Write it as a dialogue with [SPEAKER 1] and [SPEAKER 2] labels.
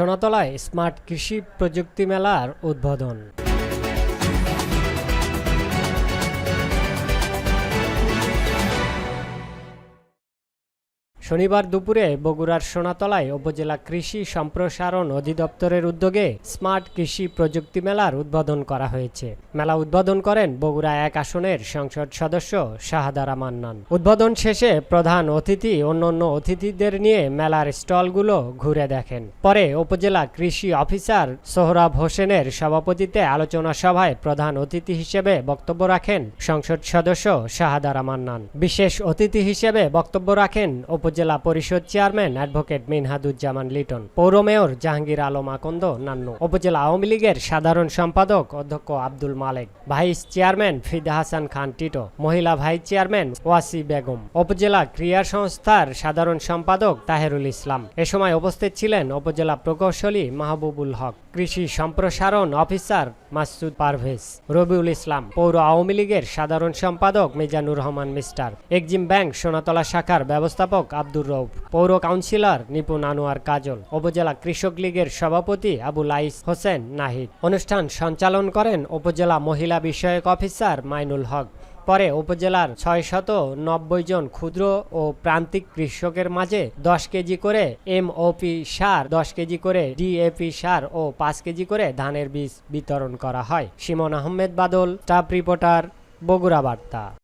[SPEAKER 1] সোনাতলায় smart কৃষি প্রযুক্তি মেলার উদ্বোধন। শনিবার দুপুরে বগুড়ার সোনাতলায় উপজেলা কৃষি সম্প্রসারণ অধিদপ্তরের উদ্যোগে স্মার্ট কৃষি প্রযুক্তি মেলার উদ্বোধন করা হয়েছে। মেলা উদ্বোধন করেন বগুড়া এক আসনের সংসদ সদস্য শাহাদারা মান্নান উদ্বোধন শেষে প্রধান অতিথি অন্যান্য অতিথিদের নিয়ে মেলার স্টলগুলো ঘুরে দেখেন। পরে উপজেলা কৃষি অফিসার সোহরাব হোসেনের সভাপতিত্বে আলোচনা সভায় প্রধান অতিথি হিসেবে বক্তব্য রাখেন সংসদ সদস্য শাহাদারা মান্নান বিশেষ অতিথি হিসেবে বক্তব্য রাখেন উপজেলা পরিষদ চেয়ারম্যান অ্যাডভোকেট মিনহাদুজ্জামান লিটন, পৌর মেয়র জাহাঙ্গীর আলম আকন্দ, নান্নু উপজেলা আওয়ামী লীগের সাধারণ সম্পাদক অধ্যক্ষ আব্দুল মালেক, ভাইস চেয়ারম্যান ফিদা হাসান খান টিটো, মহিলা ভাইস চেয়ারম্যান ওয়াসি বেগম, উপজেলা ক্রীড়া সংস্থার সাধারণ সম্পাদক তাহেরুল ইসলাম। এ সময় উপস্থিত ছিলেন উপজেলা প্রকৌশলী মাহবুবুল হক, কৃষি সম্প্রসারণ অফিসার মাসুদ পারভেজ, রবিউল ইসলাম, পৌর আওয়ামী লীগের সাধারণ সম্পাদক Mizanur Rahman mister, Exim bank Sonatala শাখার ব্যবস্থাপক আব্দুর রৌফ পৌর কাউন্সিলর নিপুণ আনোয়ার কাজল। উপজেলা কৃষক লীগের সভাপতি আবু লাইস হোসেন নাহিদ। অনুষ্ঠান সঞ্চালন করেন উপজেলা মহিলা বিষয়ক অফিসার মাইনুল হক। পরে উপজেলার ছয় শত নব্বই জন ক্ষুদ্র ও প্রান্তিক কৃষকের মাঝে দশ কেজি করে এমওপি সার, দশ কেজি করে ডিএপি সার ও পাঁচ কেজি করে ধানের বীজ বিতরণ করা হয়। সিমন আহমেদ বাদল, স্টাফ রিপোর্টার, বগুড়া বার্তা।